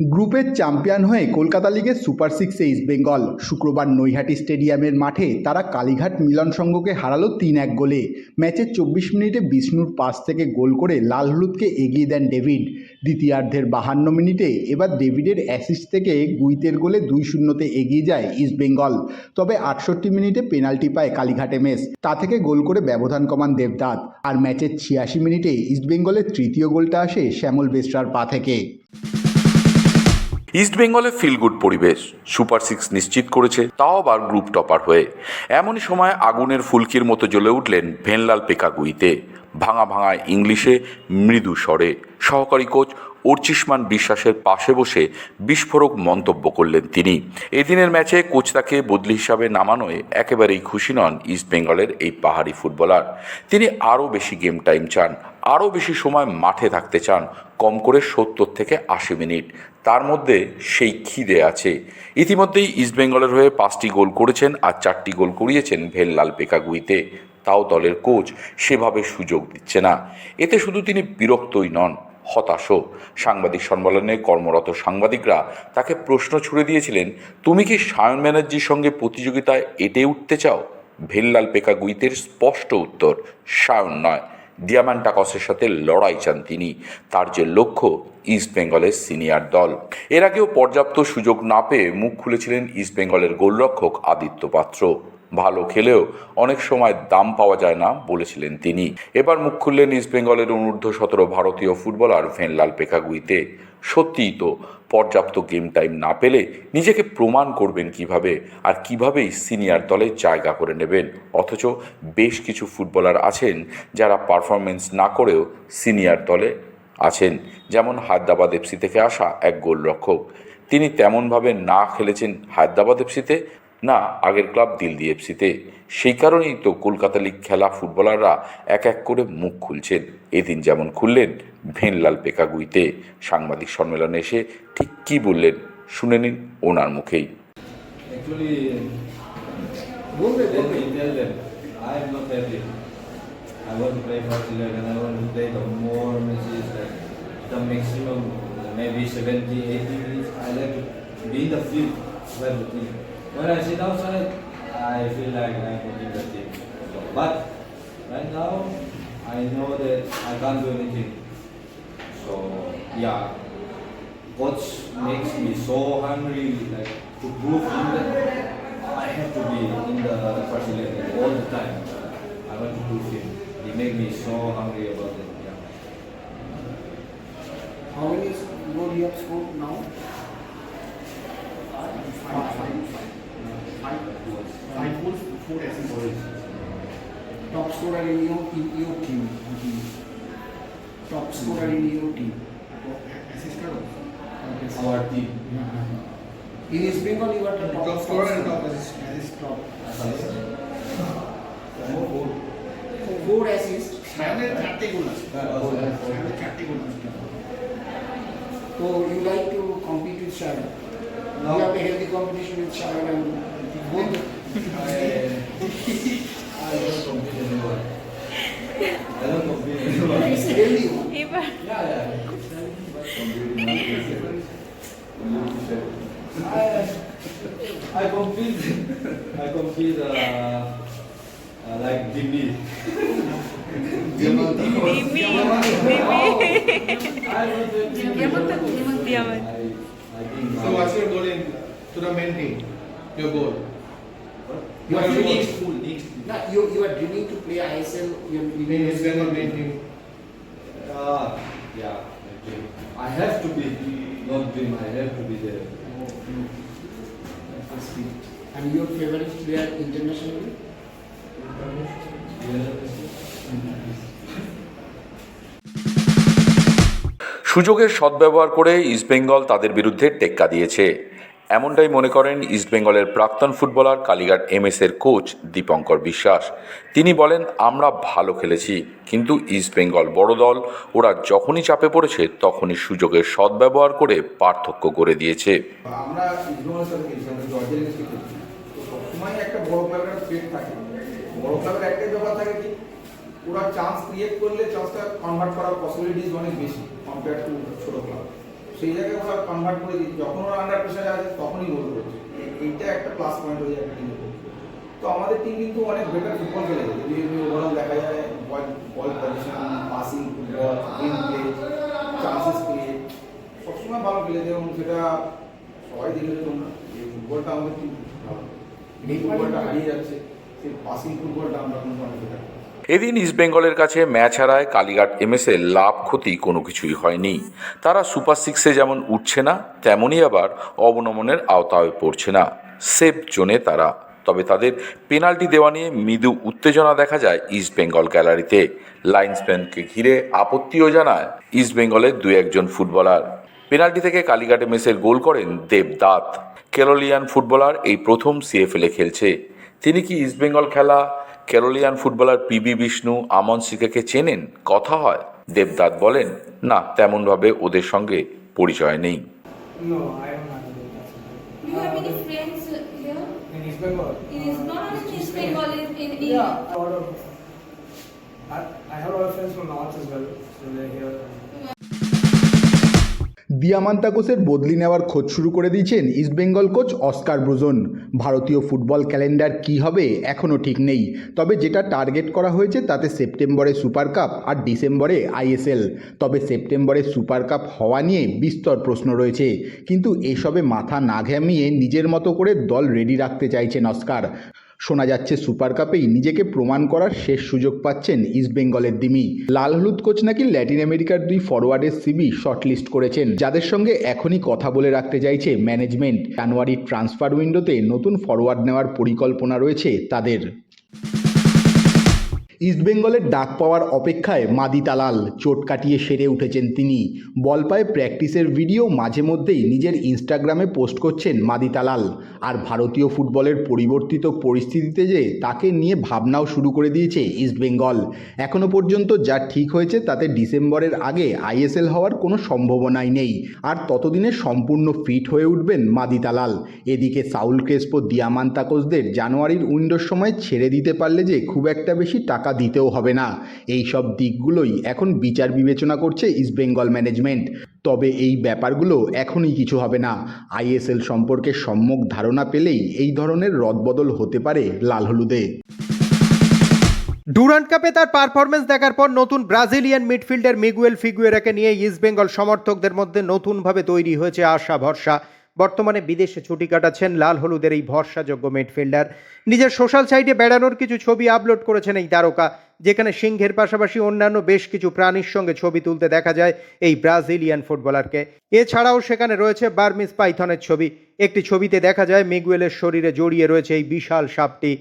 গ্রুপের চ্যাম্পিয়ন হয়ে কলকাতা লিগের সুপার সিক্সে ইস্টবেঙ্গল শুক্রবার নৈহাটি স্টেডিয়ামের মাঠে তারা কালীঘাট মিলন সংঘকে হারালো তিন এক গোলে। ম্যাচের চব্বিশ মিনিটে বিষ্ণুর পাস থেকে গোল করে লাল হলুদকে এগিয়ে দেন ডেভিড। দ্বিতীয়ার্ধের বাহান্ন মিনিটে এবার ডেভিডের অ্যাসিস্ট থেকে গুইতের গোলে দুই শূন্যতে এগিয়ে যায় ইস্টবেঙ্গল তবে আটষট্টি মিনিটে পেনাল্টি পায় কালীঘাটে মেস তা থেকে গোল করে ব্যবধান কমান দেবদাত আর ম্যাচের ছিয়াশি মিনিটে ইস্টবেঙ্গলের তৃতীয় গোলটা আসে শ্যামল বেসরার পা থেকে। ইস্টবেঙ্গলে ফিল গুড পরিবেশ সুপার সিক্স নিশ্চিত করেছে, তাও আবার গ্রুপ টপার হয়ে। এমনই সময় আগুনের ফুলকির মতো জ্বলে উঠলেন ভেনলাল পেকাগুইতে। ভাঙা ভাঙা ইংলিশে মৃদু স্বরে। সহকারী কোচ অর্চিষ্মান বিশ্বাসের পাশে বসে বিস্ফোরক মন্তব্য করলেন তিনি। এদিনের ম্যাচে কোচ তাকে বদলি হিসাবে নামানোয় একেবারেই খুশি নন ইস্টবেঙ্গলের এই পাহাড়ি ফুটবলার। তিনি আরও বেশি গেম টাইম চান, আরও বেশি সময় মাঠে থাকতে চান, কম করে সত্তর থেকে আশি মিনিট। তার মধ্যে সেই খিদে আছে। ইতিমধ্যেই ইস্টবেঙ্গলের হয়ে পাঁচটি গোল করেছেন আর চারটি গোল করিয়েছেন ভেললাল পেকাগুইতে তাও দলের কোচ সেভাবে সুযোগ দিচ্ছে না। এতে শুধু তিনি বিরক্তই নন, হতাশও। সাংবাদিক সম্মেলনে কর্মরত সাংবাদিকরা তাকে প্রশ্ন ছুড়ে দিয়েছিলেন, তুমি কি সায়ন ব্যানার্জির সঙ্গে প্রতিযোগিতায় এটে উঠতে চাও? ভেল্লাল পেকাগুইতের স্পষ্ট উত্তর, সায়ন নয়। ডিয়ামান্টাকসের সাথে লড়াই চান তিনি। তার যে লক্ষ্য, ইস্ট বেঙ্গলের সিনিয়র দল। এর আগেও পর্যাপ্ত সুযোগ না পেয়ে মুখ খুলেছিলেন ইস্ট বেঙ্গলের গোলরক্ষক আদিত্য পাত্র। ভালো খেলেও অনেক সময় দাম পাওয়া যায় না বলেছিলেন তিনি। এবার মুখ খুললেন ইস্ট বেঙ্গলের অনূর্ধ্ব সতেরো ভারতীয় ফুটবলার ভেনলাল পেকাগুইতে। সত্যিই তো পর্যাপ্ত গেম টাইম না পেলে নিজেকে প্রমাণ করবেন কীভাবে আর কিভাবেই সিনিয়র দলে জায়গা করে নেবেন। অথচ বেশ কিছু ফুটবলার আছেন যারা পারফরমেন্স না করেও সিনিয়র দলে আছেন। যেমন হায়দ্রাবাদ এফসি থেকে আসা এক গোলরক্ষক। তিনি তেমনভাবে না খেলেছেন হায়দ্রাবাদ এফসিতে না আগের ক্লাব দিল্লি এফসিতে সেই কারণেই তো কলকাতা লিগ খেলা ফুটবলাররা এক এক করে মুখ খুলছেন এদিন যেমন খুললেন ভেনলাল পেকাগুইতে সাংবাদিক সম্মেলনে এসে ঠিক কি বললেন শুনে নিন ওনার মুখেই Maybe 70, 80 minutes. I like to be in the field. Where the team. When I sit outside, I feel like I'm putting the team. But right now, I know that I can't do anything. So, yeah, coach makes me so hungry, like to prove him that I have to be in the first eleven all the time. I want to prove him. He make me so hungry about it. Yeah. How many goal you have scored now? Five. Five. Five goals, four assists. Top scorer in your in your team. Top scorer in your team. Assistant. Our team. In East Bengal, you are the top, Top scorer and top assist. assist top. More goal. Four assists. সায়নের চারটে গোল আছে Uh, uh, সায়নের চারটে গোল আছে So you like to compete with Sharon? No. You have a healthy competition with Sharon and both. I, I don't compete anymore. I don't compete anymore. It's a healthy one. এবার Yeah, yeah. I, I compete, I compete uh, uh, like Dimi. Diamante. I don't think Diamante. I, I think So what's your goal in to the main team? Your goal? You are goal? dreaming. school, next No, you, you are dreaming to play ISL. You are In dreaming West Bengal main team. Uh, yeah, I. I have to be, not dream, I have to be there. And your favorite player internationally? সুযোগের সদ্ব্যবহার করে ইস্টবেঙ্গল তাদের বিরুদ্ধে টেক্কা দিয়েছে এমনটাই মনে করেন ইস্টবেঙ্গলের প্রাক্তন ফুটবলার কালীঘাট এমএস এর কোচ দীপঙ্কর বিশ্বাস তিনি বলেন, আমরা ভালো খেলেছি, কিন্তু ইস্টবেঙ্গল বড় দল, ওরা যখনই চাপে পড়েছে, তখনই সুযোগের সদ্ব্যবহার করে পার্থক্য করে দিয়েছে। ওরা চান্স ক্রিয়েট করলে চান্সটা কনভার্ট করার পসিবিলিটিস অনেক বেশি কম্পেয়ার টু ছোট ক্লাব সেই জায়গায় ওরা কনভার্ট করে দিচ্ছে যখন ওরা আন্ডার প্রেশারে আছে তখনই গোল করছে এইটা একটা প্লাস পয়েন্ট হয়ে যায় একটা টিমের তো আমাদের টিম কিন্তু অনেক বেটার ফুটবল খেলে যদি ওভারঅল দেখা যায় ball ball position passing football game play chances create সবসময় ভালো খেলেছে এবং সেটা সবাই দেখেছ তোমরা। যে ফুটবলটা আমাদের টিম ভালো। ফুটবলটা হারিয়ে যাচ্ছে সেই পাসিং ফুটবলটা আমরা কিন্তু অনেক বেটার এদিন ইস্টবেঙ্গলের কাছে ম্যাচ হারায় কালীঘাট এমএস এর লাভ ক্ষতি কোনো কিছুই হয়নি। তারা সুপার সিক্সে যেমন উঠছে না, তেমনই আবার অবনমনের আওতায় পড়ছে না। সেফ জোনে তারা। তবে তাদের পেনাল্টি দেওয়া নিয়ে মৃদু উত্তেজনা দেখা যায় ইস্টবেঙ্গল গ্যালারিতে। লাইন্সম্যানকে ঘিরে আপত্তিও জানায় ইস্টবেঙ্গলের দু একজন ফুটবলার। পেনাল্টি থেকে কালীঘাটে মেসের গোল করেন দেবদাত কেরলিয়ান ফুটবলার এই প্রথম সিএফএলে খেলছে। তিনি কি ইস্টবেঙ্গল খেলা ক্যারোলিয়ান footballer P B Vishnu Aman সিকেকে চেনেন? কথা হয়। দেবদাত বলেন না তেমনভাবে ওদের সঙ্গে পরিচয় নেই। দিয়ামান্তাকোসের বদলি নেওয়ার খোঁজ শুরু করে দিয়েছেন ইস্টবেঙ্গল কোচ অস্কার ব্রুজন। ভারতীয় ফুটবল ক্যালেন্ডার কি হবে এখনও ঠিক নেই। তবে যেটা টার্গেট করা হয়েছে তাতে সেপ্টেম্বরে সুপার কাপ আর ডিসেম্বরে আইএসএল। তবে সেপ্টেম্বরে সুপার কাপ হওয়া নিয়ে বিস্তর প্রশ্ন রয়েছে। কিন্তু এসবে মাথা না ঘামিয়ে নিজের মতো করে দল রেডি রাখতে চাইছেন অস্কার। শোনা যাচ্ছে সুপার কাপেই নিজেকে প্রমাণ করার শেষ সুযোগ পাচ্ছেন ইস্টবেঙ্গলের দিমি। লাল হলুদ কোচ নাকি ল্যাটিন আমেরিকার দুই ফরওয়ার্ডের সিবি শর্টলিস্ট করেছেন। যাদের সঙ্গে এখনই কথা বলে রাখতে চাইছে ম্যানেজমেন্ট। জানুয়ারির ট্রান্সফার উইন্ডোতে নতুন ফরওয়ার্ড নেওয়ার পরিকল্পনা রয়েছে তাদের। ইস্টবেঙ্গলের ডাক পাওয়ার অপেক্ষায় মাদি তালাল চোট কাটিয়ে সেরে উঠেছেন তিনি। বল পায়ে প্র্যাকটিসের ভিডিও মাঝে মধ্যেই নিজের ইনস্টাগ্রামে পোস্ট করছেন মাদি তালাল আর ভারতীয় ফুটবলের পরিবর্তিত পরিস্থিতিতে যে তাকে নিয়ে ভাবনাও শুরু করে দিয়েছে ইস্টবেঙ্গল এখনও পর্যন্ত যা ঠিক হয়েছে তাতে ডিসেম্বরের আগে আইএসএল হওয়ার কোনো সম্ভাবনাই নেই। আর ততদিনে সম্পূর্ণ ফিট হয়ে উঠবেন মাদি তালাল এদিকে সাউল ক্রেসপো, দিয়ামান্তাকোসদের জানুয়ারির উইন্ডোর সময় ছেড়ে দিতে পারলে যে খুব একটা বেশি টাকা দিতেও হবে না। এই সব দিকগুলোই এখন বিচার বিবেচনা করছে ইস্টবেঙ্গল ম্যানেজমেন্ট তবে এই ব্যাপারগুলো এখনই কিছু হবে না। আইএসএল সম্পর্কে সম্যক ধারণা পেলেই এই ধরনের রদবদল হতে পারে লাল হলুদে। ডুরান্ট কাপে তার পারফরমেন্স দেখার পর নতুন ব্রাজিলিয়ান মিডফিল্ডার মিগুয়েল ফিগুয়েরাকে নিয়ে ইস্টবেঙ্গল সমর্থকদের মধ্যে নতুনভাবে তৈরি হয়েছে আশা ভরসা বর্তমানে বিদেশে ছুটি কাটাচ্ছেন লাল হলুদের এই ভরসাযোগ্য মিডফিল্ডার। নিজের সোশ্যাল সাইটে বেড়ানোর কিছু ছবি আপলোড করেছেন এই তারকা, যেখানে সিংহের পাশাপাশি অন্যান্য বেশ কিছু প্রাণীর সঙ্গে ছবি তুলতে দেখা যায় এই ব্রাজিলিয়ান ফুটবলারকে। এছাড়াও সেখানে রয়েছে বার্মিস পাইথনের ছবি। একটি ছবিতে দেখা যায় মিগুয়েলের শরীরে জড়িয়ে রয়েছে এই বিশাল সাপটি।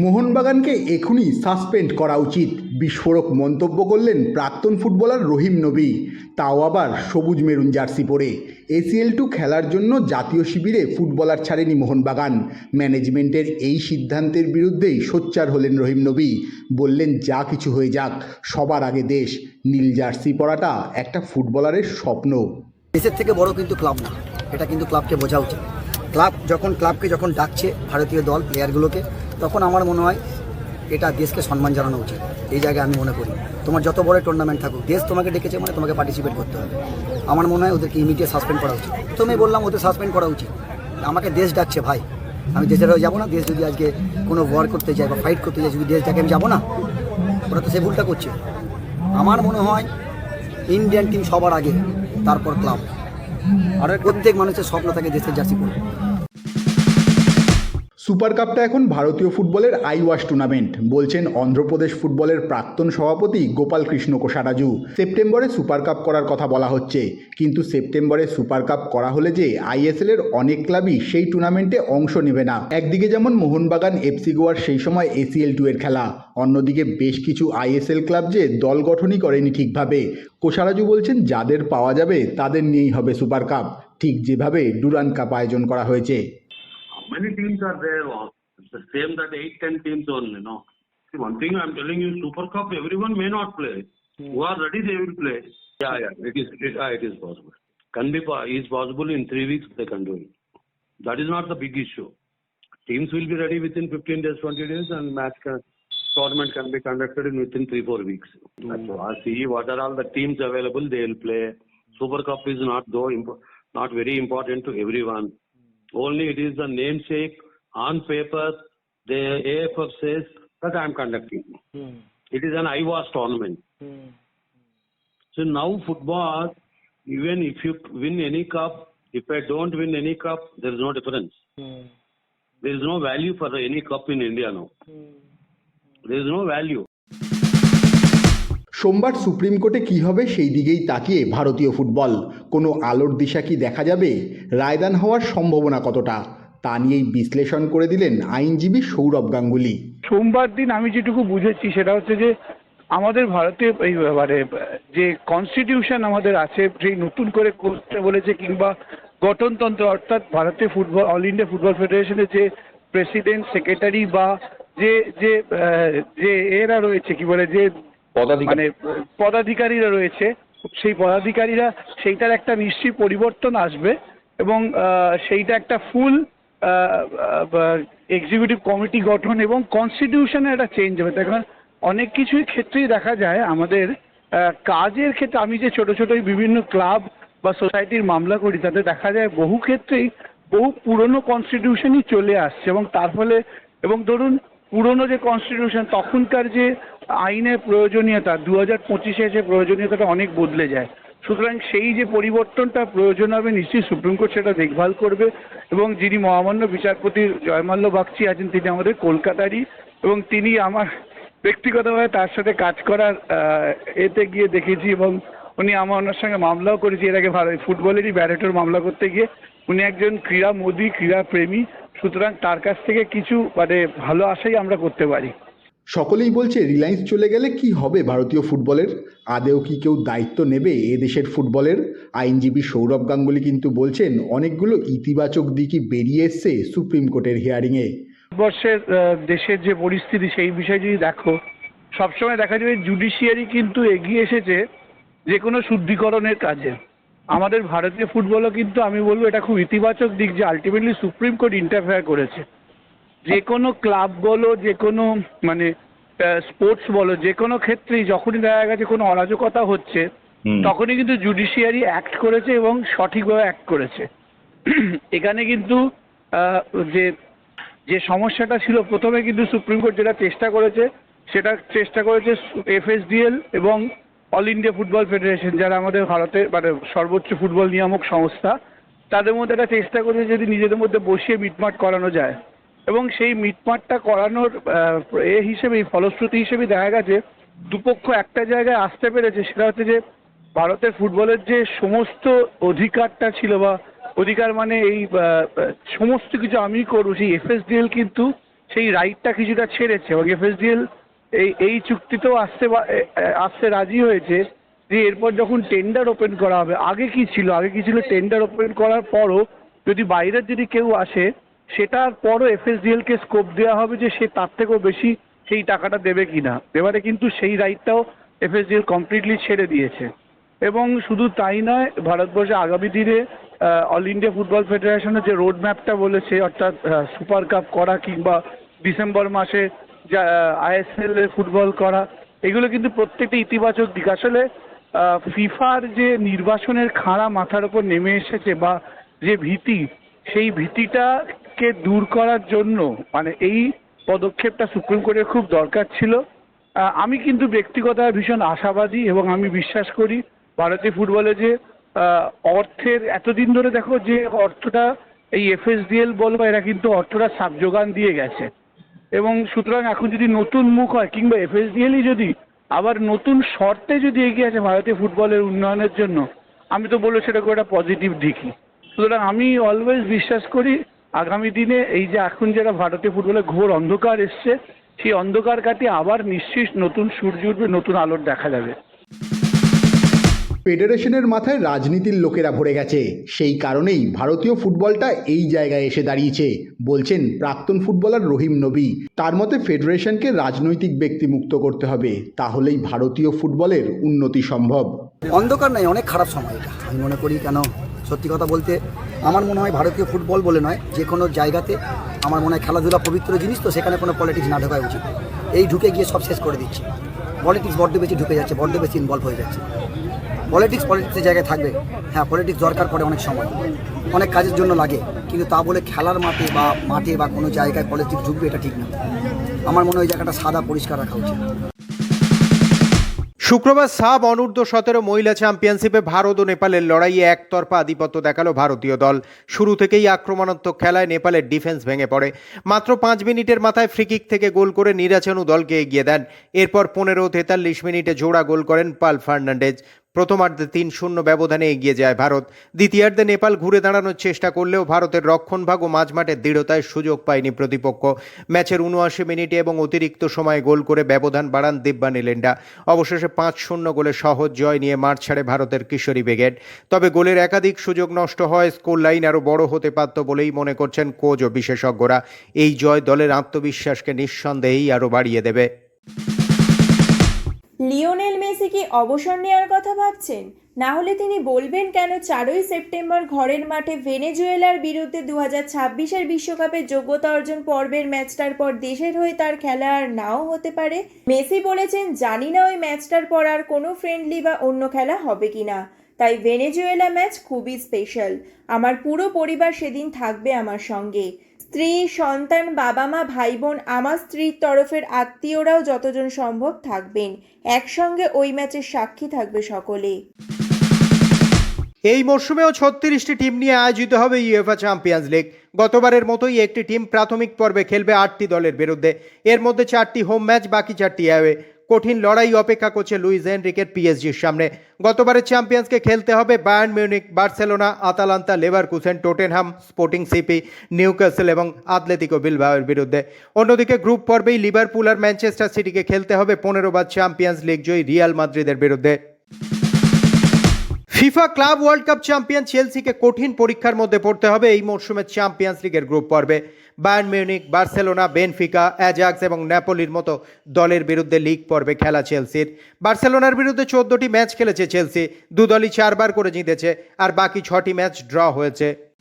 মোহনবাগানকে এখনই সাসপেন্ড করা উচিত। বিস্ফোরক মন্তব্য করলেন প্রাক্তন ফুটবলার রহিম নবী। তাও আবার সবুজ মেরুন জার্সি পরে। এসিএল টু খেলার জন্য জাতীয় শিবিরে ফুটবলার ছাড়েনি মোহনবাগান। ম্যানেজমেন্টের এই সিদ্ধান্তের বিরুদ্ধেই সোচ্চার হলেন রহিম নবী। বললেন, যা কিছু হয়ে যাক, সবার আগে দেশ। নীল জার্সি পরাটা একটা ফুটবলারের স্বপ্ন। দেশের থেকে বড় কিন্তু ক্লাব না। এটা কিন্তু ক্লাবকে বোঝা উচিত। ক্লাব যখন, ক্লাবকে যখন ডাকছে, ভারতীয় দল প্লেয়ারগুলোকে তখন আমার মনে হয় এটা দেশকে সম্মান জানানো উচিত। এই জায়গায় আমি মনে করি। তোমার যত বড় টুর্নামেন্ট থাকুক দেশ তোমাকে ডেকেছে মানে তোমাকে পার্টিসিপেট করতে হবে। আমার মনে হয় ওদেরকে ইমিডিয়েট সাসপেন্ড করা উচিত। প্রথমেই বললাম ওদের সাসপেন্ড করা উচিত। আমাকে দেশ ডাকছে ভাই। আমি দেশের হয়ে যাব না। দেশ যদি আজকে কোনো ওয়ার করতে যায় বা ফাইট করতে যায় যদি দেশ ডাকে আমি যাব না। ওরা তো সে ভুলটা করছে। আমার মনে হয় ইন্ডিয়ান টিম সবার আগে তারপর ক্লাব আর প্রত্যেক মানুষের স্বপ্ন থাকে দেশের জার্সি পরে। সুপার কাপটা এখন ভারতীয় ফুটবলের আই ওয়াশ টুর্নামেন্ট, বলছেন অন্ধ্রপ্রদেশ ফুটবলের প্রাক্তন সভাপতি গোপাল কৃষ্ণ কোষারাজু। সেপ্টেম্বরে সুপার কাপ করার কথা বলা হচ্ছে, কিন্তু সেপ্টেম্বরে সুপার কাপ করা হলে যে আইএসএল এর অনেক ক্লাবই সেই টুর্নামেন্টে অংশ নেবে না। একদিকে যেমন মোহনবাগান, এফসি গোয়ার সেই সময় এসিএল টু এর খেলা, অন্যদিকে বেশ কিছু আইএসএল ক্লাব যে দল গঠনই করেনি ঠিকভাবে। কোষারাজু বলছেন, যাদের পাওয়া যাবে তাদের নিয়েই হবে সুপার কাপ ঠিক যেভাবে ডুরান কাপ আয়োজন করা হয়েছে। Many teams are there? Well, It's the same that eight, ten teams only, no? See, one thing I'm telling you, Super Cup, everyone may not play. Hmm. Who are ready, they will play. Yeah, yeah, it is, it, uh, it is possible. Can be, is possible in three weeks, they can do it. That is not the big issue. Teams will be ready within 15 days, 20 days, and match can, tournament can be conducted in within three, four weeks. Hmm. That's all. I see what are all the teams available, they will play. Super Cup is not though, impo- not very important to everyone. Only it is the namesake on paper. The AFF says that I am conducting. Hmm. It is an IWAS tournament. Hmm. So now football, even if you win any cup, if I don't win any cup, there is no difference. Hmm. There is no value for any cup in India now. There is no value. সোমবার supreme কোর্টে কী হবে সেই দিকেই তাকিয়ে ভারতীয় football. কোনো আলোর দিশা কি দেখা যাবে? রায়দান হওয়ার সম্ভাবনা কতটা? তা নিয়েই বিশ্লেষণ করে দিলেন আইনজীবী সৌরভ গাঙ্গুলি। সোমবার দিন আমি যেটুকু বুঝেছি সেটা হচ্ছে যে, আমাদের ভারতে এই মানে যে কনস্টিটিউশন আমাদের আছে, সেই নতুন করে করতে বলেছে কিংবা গঠনতন্ত্র, অর্থাৎ ভারতীয় ফুটবল অল ইন্ডিয়া ফুটবল ফেডারেশনের যে প্রেসিডেন্ট সেক্রেটারি বা যে যে যে এরা রয়েছে, কি বলে, যে মানে পদাধিকারীরা রয়েছে। সেই পদাধিকারীরা, সেইটার একটা নিশ্চয়ই পরিবর্তন আসবে এবং সেইটা একটা ফুল এক্সিকিউটিভ কমিটি গঠন এবং কনস্টিটিউশনে একটা চেঞ্জ হবে। তার কারণ অনেক কিছুই ক্ষেত্রেই দেখা যায় আমাদের কাজের ক্ষেত্রে আমি যে ছোট ছোট বিভিন্ন ক্লাব বা সোসাইটির মামলা করি, তাতে দেখা যায় বহু ক্ষেত্রেই বহু পুরনো কনস্টিটিউশনই চলে আসছে এবং তার ফলে, এবং ধরুন পুরনো যে কনস্টিটিউশন তখনকার যে আইনের প্রয়োজনীয়তা দু হাজার পঁচিশে এসে প্রয়োজনীয়তাটা অনেক বদলে যায়। সুতরাং সেই যে পরিবর্তনটা প্রয়োজন হবে, নিশ্চয়ই সুপ্রিম কোর্ট সেটা দেখভাল করবে এবং যিনি মহামান্য বিচারপতি জয়মাল্য বাগচি আছেন, তিনি আমাদের কলকাতারই এবং তিনি আমার ব্যক্তিগতভাবে তার সাথে কাজ করার এতে গিয়ে দেখেছি এবং উনি আমার ওনার সঙ্গে মামলাও করেছি। এর আগে ফুটবলেরই ব্যারেটোর মামলা করতে গিয়ে উনি একজন ক্রীড়া মোদী, ক্রীড়া প্রেমী। সুতরাং তার কাছ থেকে কিছু মানে ভালো আশাই আমরা করতে পারি। সকলেই বলছে রিলায়েন্স চলে গেলে কি হবে ভারতীয় ফুটবলের? আদেও কি কেউ দায়িত্ব নেবে এ দেশের ফুটবলের? আইনজীবী সৌরভ গাঙ্গুলি কিন্তু বলছেন অনেকগুলো ইতিবাচক দিকই বেরিয়ে এসছে সুপ্রিম কোর্টের হিয়ারিংয়ে। ভারতবর্ষের দেশের যে পরিস্থিতি সেই বিষয়ে যদি দেখো সবসময় দেখা যাবে জুডিশিয়ারি কিন্তু এগিয়ে এসেছে যে কোনো শুদ্ধিকরণের কাজে। আমাদের ভারতীয় ফুটবলও কিন্তু আমি বলব এটা খুব ইতিবাচক দিক যে আলটিমেটলি সুপ্রিম কোর্ট ইন্টারফেয়ার করেছে। যে কোনো ক্লাব বলো যে কোনো মানে স্পোর্টস বলো যে কোনো ক্ষেত্রেই যখনই দেখা গেছে কোনো অরাজকতা হচ্ছে তখনই কিন্তু জুডিশিয়ারি অ্যাক্ট করেছে এবং সঠিকভাবে অ্যাক্ট করেছে। এখানে কিন্তু আহ, যে যে সমস্যাটা ছিল প্রথমে কিন্তু সুপ্রিম কোর্ট যেটা চেষ্টা করেছে সেটা চেষ্টা করেছে এফএসডিএল এবং অল ইন্ডিয়া ফুটবল ফেডারেশন যারা আমাদের ভারতের মানে সর্বোচ্চ ফুটবল নিয়ামক সংস্থা, তাদের মধ্যে একটা চেষ্টা করেছে যদি নিজেদের মধ্যে বসিয়ে মিটমাট করানো যায়। এবং সেই মিটমাটটা করানোর এ হিসেবে, ফলশ্রুতি হিসেবে দেখা গেছে, দুপক্ষ একটা জায়গায় আসতে পেরেছে, সেটা হচ্ছে যে ভারতের ফুটবলের যে সমস্ত অধিকারটা ছিল বা অধিকার মানে এই সমস্ত কিছু আমি করব, সেই এফএসডিএল কিন্তু সেই রাইটটা কিছুটা ছেড়েছে। এবং এফএসডিএল এই এই চুক্তিতেও আসতে আসতে রাজি হয়েছে যে এরপর যখন টেন্ডার ওপেন করা হবে, আগে কি ছিল? আগে কি ছিল টেন্ডার ওপেন করার পরও যদি বাইরের যদি কেউ আসে, সেটার পরও এফএসডিএল কে স্কোপ দেওয়া হবে যে সে তার থেকেও বেশি সেই টাকাটা দেবে কিনা এবারে কিন্তু সেই রাইটটাও এফএসডিএল কমপ্লিটলি ছেড়ে দিয়েছে। এবং শুধু তাই নয়, ভারতবর্ষে আগামী দিনে অল ইন্ডিয়া ফুটবল ফেডারেশনের যে রোড ম্যাপটা বলেছে, অর্থাৎ সুপার কাপ করা কিংবা ডিসেম্বর মাসে আইএসএল এ ফুটবল করা, এগুলো কিন্তু প্রত্যেকটা ইতিবাচক দিক। আসলে ফিফার যে নির্বাচনের খাড়া মাথার উপর নেমে এসেছে বা যে ভীতি, সেই ভীতিটাকে দূর করার জন্য মানে এই পদক্ষেপটা সুপ্রিম কোর্টের খুব দরকার ছিল। আমি কিন্তু ব্যক্তিগতভাবে ভীষণ আশাবাদী এবং আমি বিশ্বাস করি, ভারতীয় ফুটবলে যে অর্থের, এতদিন ধরে দেখো যে অর্থটা এই এফএসডিএল বল বা এরা কিন্তু অর্থটা সাব যোগান দিয়ে গেছে। এবং সুতরাং এখন যদি নতুন মুখ হয়, কিংবা এফএসডিএলই যদি, আবার নতুন শর্তে যদি এগিয়ে আছে ভারতীয় ফুটবলের উন্নয়নের জন্য, আমি তো বলব সেটা একটা পজিটিভ দিকই। সুতরাং আমি অলওয়েজ বিশ্বাস করি, আগামী দিনে এই যে এখন যারা ভারতীয় ফুটবলে ঘোর অন্ধকার এসছে, সেই অন্ধকার কাটিয়ে আবার নিশ্চিত নতুন সূর্য উঠবে, নতুন আলোর দেখা যাবে। ফেডারেশনের মাথায় রাজনীতির লোকেরা ভরে গেছে। সেই কারণেই ভারতীয় ফুটবলটা এই জায়গায় এসে দাঁড়িয়েছে, বলছেন প্রাক্তন ফুটবলার রহিম নবী। তার মতে ফেডারেশনকে রাজনৈতিক ব্যক্তি মুক্ত করতে হবে, তাহলেই ভারতীয় ফুটবলের উন্নতি সম্ভব। অন্ধকার নাই, অনেক খারাপ সময় আমি মনে করি কেন? সত্যি কথা বলতে, আমার মনে হয় ভারতীয় ফুটবল বলে নয়, যে কোনো জায়গাতে আমার মনে হয় খেলাধুলা পবিত্র জিনিস তো, সেখানে কোনো পলিটিক্স না ঢোকা উচিত। এই ঢুকে গিয়ে সব শেষ করে দিচ্ছে। পলিটিক্স বড্ড বেশি ঢুকে যাচ্ছে, বড্ড বেশি ইনভলভ হয়ে যাচ্ছে। পলিটিক্স পলিটিক্সের জায়গায় থাকবে। হ্যাঁ পলিটিক্স দরকার পড়ে অনেক সময়। অনেক কাজের জন্য লাগে। কিন্তু তা বলে খেলার মাঠে বা মাঠে বা কোনো জায়গায় পলিটিক্স ঢুকবে এটা ঠিক না। আমার মনে হয় জায়গাটা সাদা পরিষ্কার রাখা উচিত। শুক্রবার সাব অনূর্ধ্ব সতেরো মহিলা চ্যাম্পিয়নশিপে ভারত ও নেপালের লড়াইয়ে একতরফা আধিপত্য দেখাল ভারতীয় দল। শুরু থেকেই আক্রমণাত্মক খেলায় নেপালের ডিফেন্স ভেঙে পড়ে। মাত্র পাঁচ মিনিটের মাথায় ফ্রিকিক থেকে গোল করে নিরাচানু দলকে এগিয়ে দেন। এরপর পনেরো তেতাল্লিশ মিনিটে জোড়া গোল করেন পাল ফার্নান্ডেজ। প্রথমার্ধে তিন শূন্য ব্যবধানে এগিয়ে যায় ভারত। দ্বিতীয়ার্ধে নেপাল ঘুরে দাঁড়ানোর চেষ্টা করলেও ভারতের রক্ষণভাগ ও মাঝমাঠের দৃঢ়তায় সুযোগ পায়নি প্রতিপক্ষ। ম্যাচের উনআশি মিনিটে এবং অতিরিক্ত সময়ে গোল করে ব্যবধান বাড়ান দিব্যানী লেন্ডা। অবশেষে পাঁচ শূন্য গোলে সহজ জয় নিয়ে মাঠ ছাড়ে ভারতের কিশোরী ব্রিগেড। তবে গোলের একাধিক সুযোগ নষ্ট হয় স্কোর লাইন আরও বড় হতে পারত বলেই মনে করছেন কোচ ও বিশেষজ্ঞরা। এই জয় দলের আত্মবিশ্বাসকে নিঃসন্দেহেই আরও বাড়িয়ে দেবে। লিওনেল মেসি কি অবসর নেওয়ার কথা ভাবছেন? না হলে তিনি বলবেন কেন চারই সেপ্টেম্বর ঘরের মাঠে ভেনেজুয়েলার বিরুদ্ধে দু হাজার ছাব্বিশের বিশ্বকাপের যোগ্যতা অর্জন পর্বের ম্যাচটার পর দেশের হয়ে তার খেলা আর নাও হতে পারে? মেসি বলেছেন, জানি না ওই ম্যাচটার পর আর কোনো ফ্রেন্ডলি বা অন্য খেলা হবে কিনা তাই ভেনেজুয়েলা ম্যাচ খুবই স্পেশাল আমার পুরো পরিবার সেদিন থাকবে আমার সঙ্গে। স্ত্রী, সন্তান বাবা মা ভাই বোন আমার স্ত্রীর তরফের আত্মীয়রাও যতজন সম্ভব থাকবেন। একসঙ্গে ওই ম্যাচের সাক্ষী থাকবে সকলে। এই মরশুমেও ছত্রিশটি টিম নিয়ে আয়োজিত হবে ইউএফা চ্যাম্পিয়ন্স লিগ গতবারের মতোই একটি টিম প্রাথমিক পর্বে খেলবে আটটি দলের বিরুদ্ধে। এর মধ্যে চারটি হোম ম্যাচ বাকি চারটি অ্যাওয়ে কঠিন লড়াই অপেক্ষা করছে লুইস এনরিকের পিএসজির সামনে। গতবারের চ্যাম্পিয়ন্সকে খেলতে হবে Bayern Munich Barcelona, Atalanta Leverkusen Tottenham, Sporting CP, Newcastle এবং আতলেতিকো বিলবাওয়ের বিরুদ্ধে। অন্যদিকে গ্রুপ পর্বেই লিভারপুল আর ম্যানচেস্টার সিটিকে খেলতে হবে পনেরো বার চ্যাম্পিয়ন্স লিগ জয়ী রিয়াল মাদ্রিদের বিরুদ্ধে। FIFA club world cup champion চেলসিকে কঠিন পরীক্ষার মধ্যে পড়তে হবে এই মরশুমের চ্যাম্পিয়ন্স লিগের গ্রুপ পর্বে। Bayern Munich Barcelona, Benfica, Ajax এবং ন্যাপোলির মতো দলের বিরুদ্ধে লিগ পর্বে খেলা চেলসির। বার্সেলোনার বিরুদ্ধে চোদ্দটি ম্যাচ খেলেছে চেলসি। দু দলই চারবার করে জিতেছে, আর বাকি ছটি ম্যাচ ড্র হয়েছে।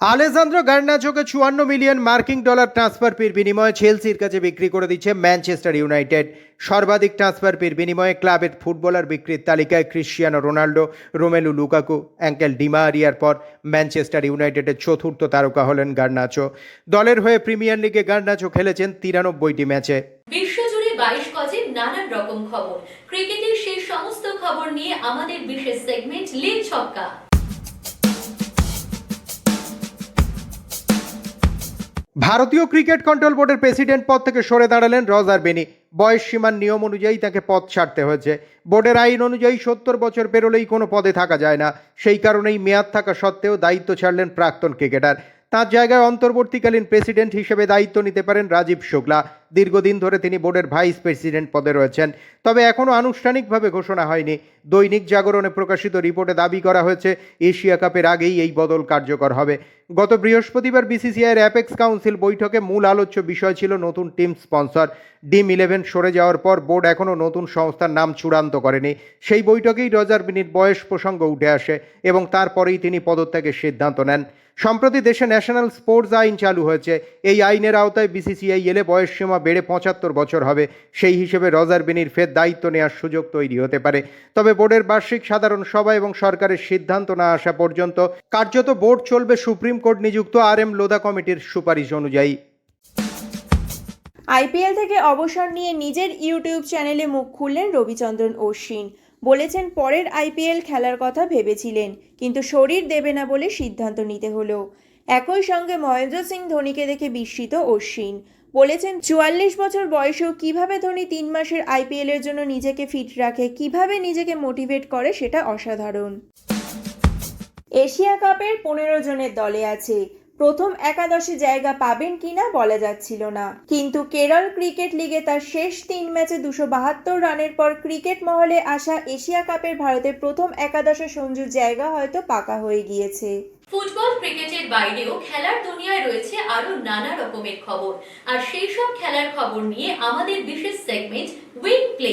আলেজান্দ্রো গার্নাচোকে চুয়ান্ন মিলিয়ন মার্কিং ডলার ট্রান্সফার ফির বিনিময়ে চেলসির কাছে বিক্রি করে দিচ্ছে ম্যানচেস্টার ইউনাইটেড। সর্বাধিক ট্রান্সফার ফির বিনিময়ে ক্লাবের ফুটবলার বিক্রির তালিকায় Cristiano Ronaldo, Romelu Lukaku, Angel ডিমারিয়ার পর ম্যানচেস্টার ইউনাইটেডের চতুর্থ তারকা হলেন গার্নাচো দলের হয়ে প্রিমিয়ার লিগে গার্নাচো খেলেছেন তিরানব্বইটি ম্যাচে। বিশ্বজুড়ে বাইশ গজে নানান রকম খবর। ক্রিকেটের সেই সমস্ত খবর নিয়ে আমাদের বিশেষ সেগমেন্ট ছক্কা। ভারতীয় ক্রিকেট কন্ট্রোল বোর্ডের প্রেসিডেন্ট পদ থেকে সরে দাঁড়ালেন রজার বেনি। বয়স সীমার নিয়ম অনুযায়ী তাকে পদ ছাড়তে হয়েছে। বোর্ডের আইন অনুযায়ী সত্তর বছর পেরোলেই কোনো পদে থাকা যায় না। সেই কারণেই মেয়াদ থাকা সত্ত্বেও দায়িত্ব ছাড়লেন প্রাক্তন ক্রিকেটার। তার জায়গায় অন্তর্বর্তীকালীন প্রেসিডেন্ট হিসেবে দায়িত্ব নিতে পারেন রাজীব শুক্লা। দীর্ঘদিন ধরে তিনি বোর্ডের ভাইস প্রেসিডেন্ট পদে রয়েছেন। তবে এখনও আনুষ্ঠানিকভাবে ঘোষণা হয়নি। দৈনিক জাগরণে প্রকাশিত রিপোর্টে দাবি করা হয়েছে, এশিয়া কাপের আগেই এই বদল কার্যকর হবে। গত বৃহস্পতিবার বিসিসিআইয়ের অ্যাপেক্স কাউন্সিল বৈঠকে মূল আলোচ্য বিষয় ছিল নতুন টিম স্পন্সর। ডিম ইলেভেন সরে যাওয়ার পর বোর্ড এখনও নতুন সংস্থার নাম চূড়ান্ত করেনি। সেই বৈঠকেই রজার বিনির বয়স প্রসঙ্গ উঠে আসে এবং তারপরেই তিনি পদত্যাগের সিদ্ধান্ত নেন। সম্প্রতি দেশে ন্যাশনাল স্পোর্টস আইন চালু হয়েছে। এই আইনের আওতায় বিসিসিআই এলে বয়স সীমা বেড়ে পঁচাত্তর বছর হবে। সেই হিসেবে রজার বেনির ফের দায়িত্ব নেওয়ার সুযোগ তৈরি হতে পারে। তবে বোর্ডের বার্ষিক সাধারণ সভা এবং সরকারের সিদ্ধান্ত না আসা পর্যন্ত কার্যত বোর্ড চলবে সুপ্রিম কোর্ট নিযুক্ত আর এম লোদা কমিটির সুপারিশ অনুযায়ী। আইপিএল থেকে অবসর নিয়ে নিজের ইউটিউব চ্যানেলে মুখ খুললেন রবিচন্দ্রন অশ্বিন। বলেছেন পরের আইপিএল খেলার কথা ভেবেছিলেন, কিন্তু শরীর দেবে না বলে সিদ্ধান্ত নিতে হলো। একই সঙ্গে মহেন্দ্র সিং ধোনিকে দেখে বিস্মিত অশ্বিন। বলেছেন, চুয়াল্লিশ বছর বয়সেও কীভাবে ধোনি তিন মাসের আইপিএল এর জন্য নিজেকে ফিট রাখে, কীভাবে নিজেকে মোটিভেট করে সেটা অসাধারণ। এশিয়া কাপের পনেরো জনের দলে আছে। প্রথম একাদশে জায়গা পাবেন কিনা বলা যাচ্ছিল না। কিন্তু কেরল ক্রিকেট লিগে তার শেষ তিন ম্যাচে দুশো বাহাত্তর রানের পর ক্রিকেট মহলে আসা এশিয়া কাপের ভারতের প্রথম একাদশে সঞ্জুর জায়গা হয়তো পাকা হয়ে গিয়েছে। ফুটবল ক্রিকেটের বাইরেও খেলার দুনিয়ায় রয়েছে আরও নানা রকমের খবর। আর সেই সব খেলার খবর নিয়ে আমাদের বিশেষ সেগমেন্ট উইং প্লে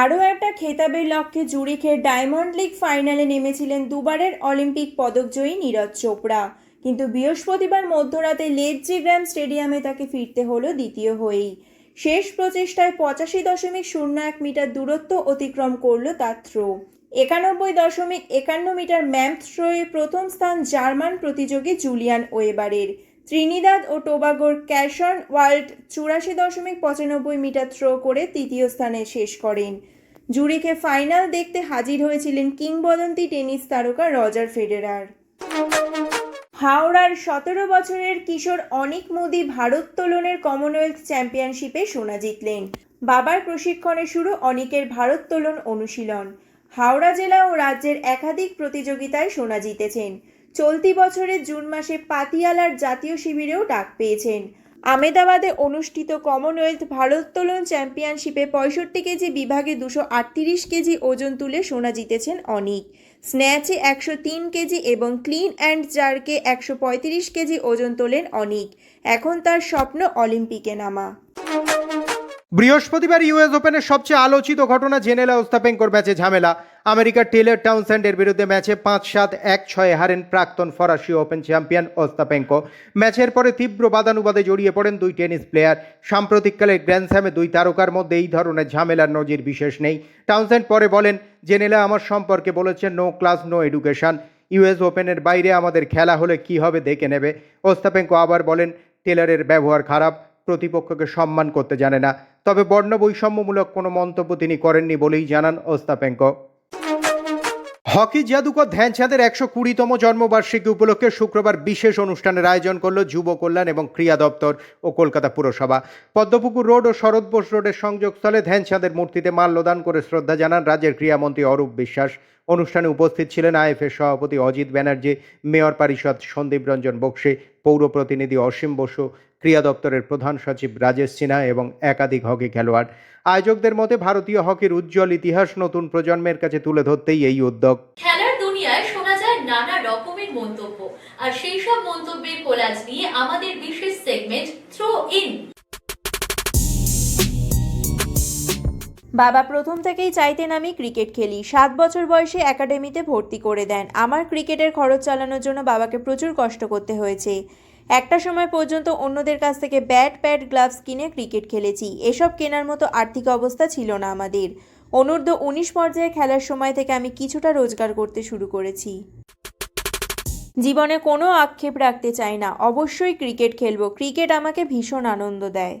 আরও একটা খেতাবের লক্ষ্যে জুরিখের ডায়মন্ড লিগ ফাইনালে নেমেছিলেন দুবারের অলিম্পিক পদকজয়ী নীরজ চোপড়া। কিন্তু বৃহস্পতিবার মধ্যরাতে লেটজিগ্রাম স্টেডিয়ামে তাকে ফিরতে হলো দ্বিতীয় হয়েই। শেষ প্রচেষ্টায় পঁচাশি দশমিক শূন্য এক মিটার দূরত্ব অতিক্রম করল তার থ্রো। একানব্বই দশমিক একান্ন মিটার ম্যাম্প থ্রোয়ে প্রথম স্থান জার্মান প্রতিযোগী জুলিয়ান ওয়েবারের। ত্রিনিদাদ ও টোবাগোর ক্যাশন ওয়ার্ল্ড চুরাশি দশমিক পঁচানব্বই মিটার থ্রো করে তৃতীয় স্থানে শেষ করেন। জুরিখে ফাইনাল দেখতে হাজির হয়েছিলেন কিংবদন্তি টেনিস তারকা রজার ফেডেরার। হাওড়ার সতেরো বছরের কিশোর অনিক মোদি ভারোত্তোলনের কমনওয়েলথ চ্যাম্পিয়নশিপে সোনা জিতলেন। বাবার প্রশিক্ষণে শুরু অনিকের ভারোত্তোলন অনুশীলন। হাওড়া জেলা ও রাজ্যের একাধিক প্রতিযোগিতায় সোনা জিতেছেন। চলতি বছরের জুন মাসে পাতিয়ালার জাতীয় শিবিরেও ডাক পেয়েছেন। আমেদাবাদে অনুষ্ঠিত কমনওয়েলথ ভারোত্তোলন চ্যাম্পিয়নশিপে পঁয়ষট্টি কেজি বিভাগে দুশো আটত্রিশ কেজি ওজন তুলে সোনা জিতেছেন অনিক। স্ন্যাচে একশো তিন কেজি এবং ক্লিন অ্যান্ড জার্কে একশো পঁয়ত্রিশ কেজি ওজন তোলেন অনিক। এখন তার স্বপ্ন অলিম্পিকে নামা। বৃহস্পতিবার ইউএস ওপেনের সবচেয়ে আলোচিত ঘটনা জেনেলা ওস্তাপেঙ্কর ম্যাচে ঝামেলা। আমেরিকার টেলর টাউনস্যান্ডের বিরুদ্ধে ম্যাচে পাঁচ সাত এক ছয়ে হারেন প্রাক্তন ফরাসি ওপেন চ্যাম্পিয়ন ওস্তাপেঙ্কো। ম্যাচের পরে তীব্র বাদানুবাদে জড়িয়ে পড়েন দুই টেনিস প্লেয়ার। সাম্প্রতিককালে গ্র্যান্ডস্যামে দুই তারকার মধ্যে এই ধরনের ঝামেলার নজির বিশেষ নেই। টাউনস্যান্ড পরে বলেন, জেনেলা আমার সম্পর্কে বলেছেন no class, no education. US ওপেনের বাইরে আমাদের খেলা হলে কি হবে দেখে নেবে। ওস্তাপেঙ্কো আবার বলেন টেলারের ব্যবহার খারাপ, প্রতিপক্ষকে সম্মান করতে জানে না। তবে বর্ণ বৈষম্যমূলক কোনো মন্তব্য তিনি করেননি বলেই জানান ওস্তাপেঙ্কো। হকি জাদুকর ধ্যানচাঁদের একশো কুড়িতম জন্মবার্ষিকী উপলক্ষে শুক্রবার বিশেষ অনুষ্ঠানের আয়োজন করল যুব কল্যাণ এবং ক্রীড়া দপ্তর ও কলকাতা পুরসভা। পদ্মপুকুর রোড ও শরৎ বোস রোডের সংযোগস্থলে ধ্যানচাঁদের মূর্তিতে মাল্যদান করে শ্রদ্ধা জানান রাজ্যের ক্রীড়ামন্ত্রী অরূপ বিশ্বাস। অনুষ্ঠানে উপস্থিত ছিলেন আইএফএর সভাপতি অজিত ব্যানার্জি, মেয়র পরিষদ সন্দীপ রঞ্জন বক্সি, পৌর প্রতিনিধি অসীম বসু, ক্রীড়া দপ্তরের প্রধান সচিব রাজেশ সিনহা এবং একাধিক হকি খেলোয়াড়। আয়োজকদের মতে ভারতীয় হকির উজ্জ্বল ইতিহাস নতুন প্রজন্মের কাছে তুলে ধরতেই এই উদ্যোগ। খেলার দুনিয়ায় শোনা যায় নানা রকমের মন্তব্য। আর সেই সব মন্তব্যের কোলাজ নিয়ে আমাদের বিশেষ সেগমেন্ট থ্রো ইন বাবা প্রথম থেকেই চাইতেন আমি ক্রিকেট খেলি। সাত বছর বয়সে একাডেমিতে ভর্তি করে দেন। আমার ক্রিকেটের খরচ চালানোর জন্য বাবাকে প্রচুর কষ্ট করতে হয়েছে। একটা সময় পর্যন্ত অন্যদের কাছ থেকে ব্যাট, প্যাড, গ্লাভস কিনে ক্রিকেট খেলেছি। এসব কেনার মতো আর্থিক অবস্থা ছিল না আমাদের। অনূর্ধ্ব উনিশ পর্যায়ে খেলার সময় থেকে আমি কিছুটা রোজগার করতে শুরু করেছি। জীবনে কোনো আক্ষেপ রাখতে চাই না। অবশ্যই ক্রিকেট খেলব। ক্রিকেট আমাকে ভীষণ আনন্দ দেয়।